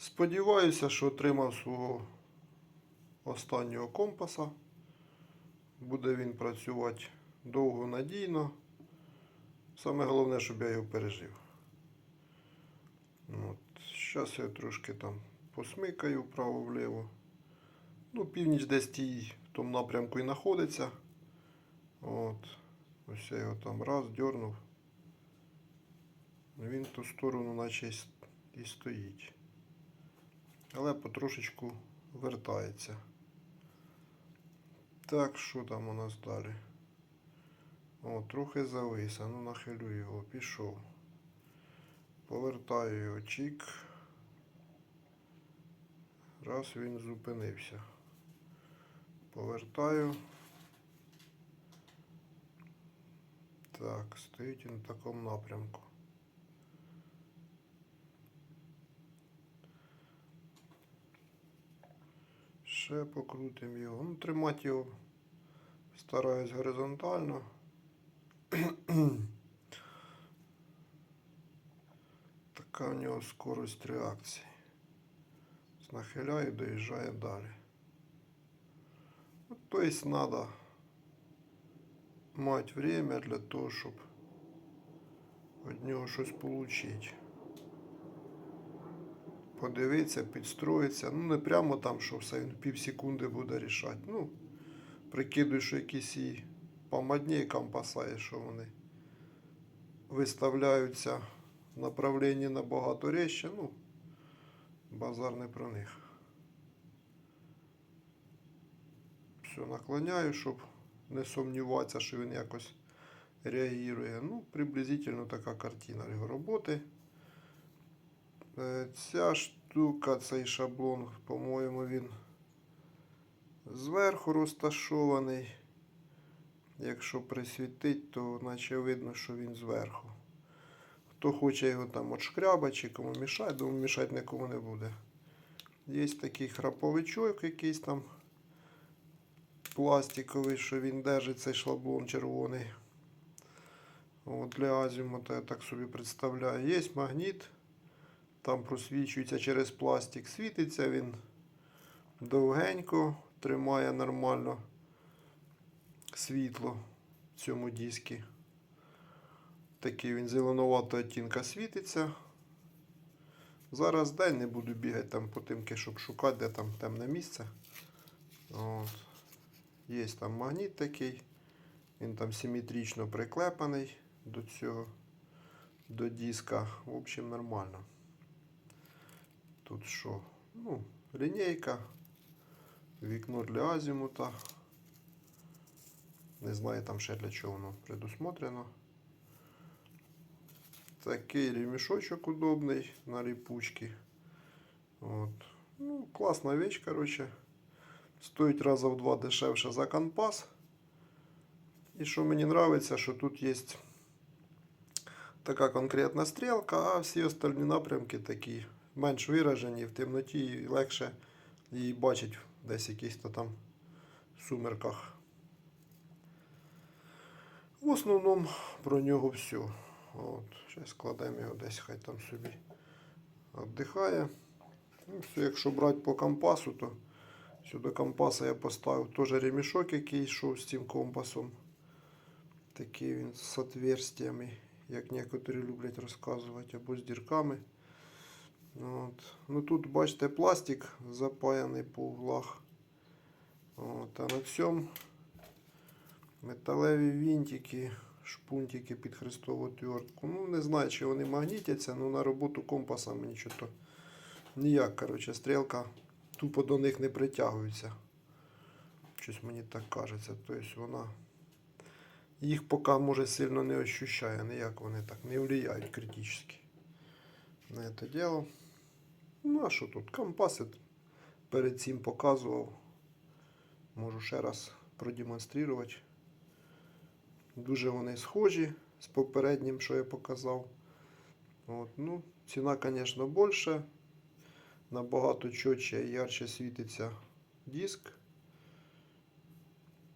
Сподіваюся, що отримав свого останнього компаса. Буде він працювати довго надійно. Саме головне, щоб я його пережив. От. Зараз я трошки там посмикаю вправо-вліво. Ну, північ десь тій в тому напрямку і знаходиться. От. Ось я його там раз дернув. Він в ту сторону наче і стоїть. Але потрошечку вертається. Так, що там у нас далі? О, трохи завис, а ну нахилю його, пішов. Повертаю його чік. Раз він зупинився. Повертаю. Так, стоїть він в такому напрямку. Ще покрутимо його. Ну, тримати його стараюсь горизонтально. Така в нього скорость реакції. Нахиляю, доїжджає далі. Ну, тобто треба мати время для того, щоб від нього щось отримати. Подивитися, підстроїтися. Ну, не прямо там, що все він пів секунди буде рішати. Ну, прикидую, що якісь і помадні компаса, що вони виставляються в направленні набагато резче. Ну, базар не про них. Все наклоняю, щоб не сумніватися, що він якось реагує. Ну, приблизительно така картина його роботи. Е, Ця штука, цей шаблон, по-моєму, він зверху розташований. Якщо присвітить, то наче видно, що він зверху. Хто хоче його там отшкрябати чи кому мішати, думаю, мішати нікому не буде. Є такий храповичок якийсь там пластиковий, що він держить цей шаблон червоний. От для азімута я так собі представляю. Є магніт, там просвічується через пластик, світиться він довгенько, тримає нормально світло в цьому дискі. Такий він зеленуватого оттінка світиться. Зараз день не буду бігати там по тимки, щоб шукати, де там темне місце. От. Є там магніт такий. Він там симетрично приклепаний до цього, до диска. В общем, нормально. Тут що? Ну, лінійка, вікно для азімута. Не знаю там ще для чого воно предусмотрено. Такий ремішочок удобний на липучки. От. Ну, класна вещь, короче. Стоїть раза в два дешевше за канпас. І що мені подобається, що тут є така конкретна стрілка, а всі остальні напрямки такі Менш виражені в темноті і легше її бачить десь в якихось там сумерках. В основному про нього все. От, зараз складемо його десь, хай там собі віддихає. Ну, все, якщо брати по компасу, то сюди компаса я поставив теж ремішок, який йшов з цим компасом. Такий він з отверстиями, як некоторі люблять розказувати, або з дірками. От. Ну тут бачите пластик запаяний по углах. От. А на цьому металеві вінтики, шпунтики під хрестову твердку. Ну не знаю, чи вони магнітяться, але на роботу компаса мені що-то ніяк. Коротше, стрілка тупо до них не притягується. Щось мені так кажеться. Тобто вона їх поки може сильно не ощущає, ніяк вони так не впливають критично на це діло. Ну а що тут? Компас я перед цим показував. Можу ще раз продемонструвати. Дуже вони схожі з попереднім, що я показав. От, ну, ціна, звісно, більша. Набагато чітче і ярче світиться диск.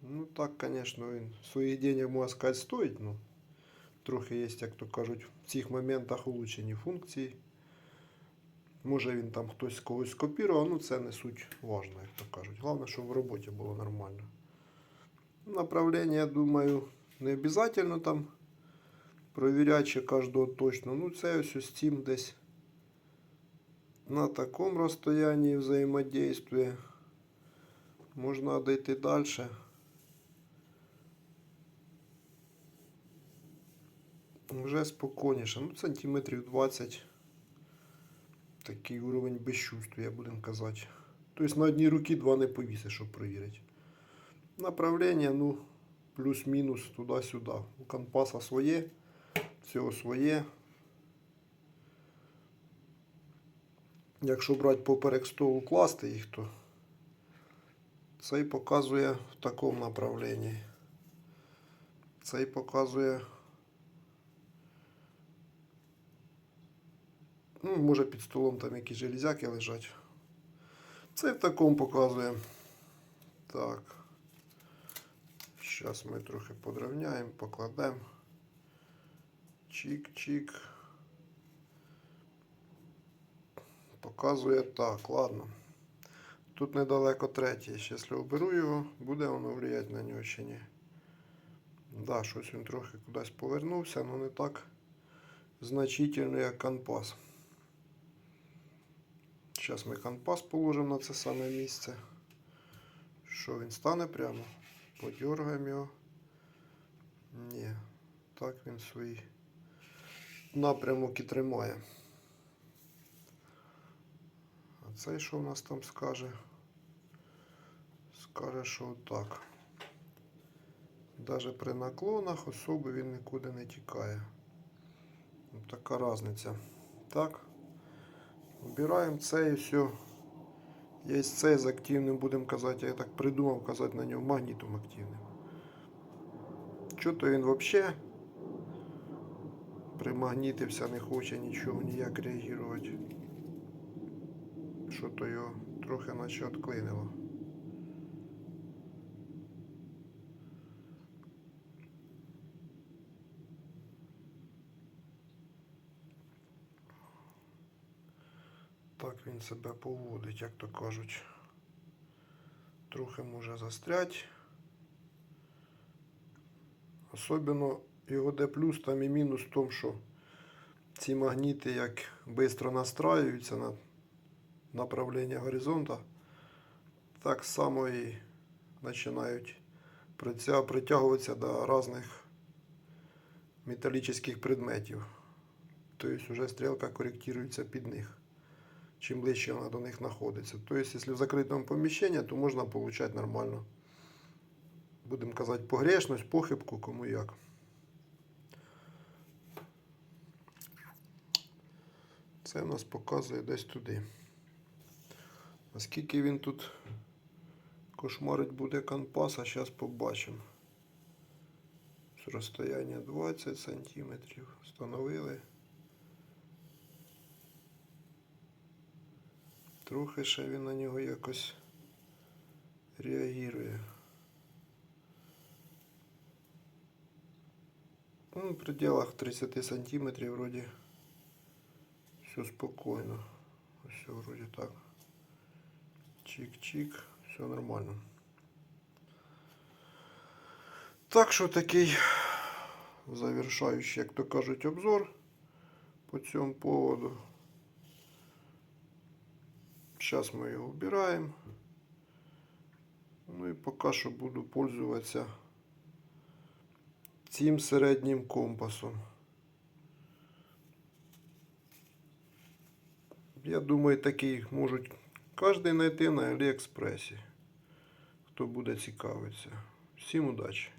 Ну так, звісно, він своїх денег, можна сказати, стоїть. Ну, трохи є, як то кажуть, в цих моментах улучшені функції. Може він там хтось когось скопірував, ну це не суть важно, як то кажуть. Головне, щоб в роботі було нормально. Направлення, я думаю, не обов'язково там провіряти чи кожного точно. Ну, це ось ось цим десь на такому розстоянні взаємодействує. Можна дойти далі. Вже спокійніше. Ну, сантиметрів 20. Такий уровень безчувствия, будемо казати. Тобто на одній руці два не повісиш, щоб перевірити. Направлення, ну, плюс-мінус туди-сюди. У компаса своє, цього своє. Якщо брати поперек столу класти їх, то цей показує в такому направленні. Цей показує. Ну, може під столом там якісь железяки лежать. Це в такому показує. Так. Зараз ми трохи подравняємо, покладемо. Чик-чик. Показує так, ладно. Тут недалеко третій. Якщо оберу його, буде воно влиять на нього чи ні. Да, щось він трохи кудись повернувся, але не так значительно, як канпас. Зараз ми канпас положимо на це саме місце. Що він стане прямо? Подергаємо його. Ні, так він свій напрямок і тримає. А цей що в нас там скаже? Скаже, що так. Навіть при наклонах особи він нікуди не тікає. Така різниця. Так. Вбираємо це і все. Є цей з активним, будемо казати, я так придумав казати на нього магнітом активним. Чого-то він взагалі примагнітився, не хоче нічого ніяк реагувати. Що-то його трохи наче відклинило. Так він себе поводить, як то кажуть. Трохи може застрять. Особливо його де плюс, там і мінус в тому, що ці магніти як швидко настраюються на направлення горизонта, так само і починають притягуватися до різних металічних предметів. Тобто вже стрілка коректується під них чим ближче вона до них знаходиться. Тобто, якщо в закритому поміщенні, то можна отримати нормально. Будемо казати, погрешність, похибку, кому як. Це нас показує десь туди. Наскільки він тут кошмарить буде канпас, а зараз побачимо. З розстояння 20 см встановили. Трохи ще він на нього якось реагує. Ну, в пределах 30 сантиметрів вроді все спокійно. Все вроді так. Чик-чик, все нормально. Так що такий завершаючий, як то кажуть, обзор по цьому поводу. Сейчас мы его убираем. Ну і поки що буду пользуватися цим середнім компасом. Я думаю, такий можуть кожен знайти на Аліекспресі, хто буде цікавитися. Всім удачі!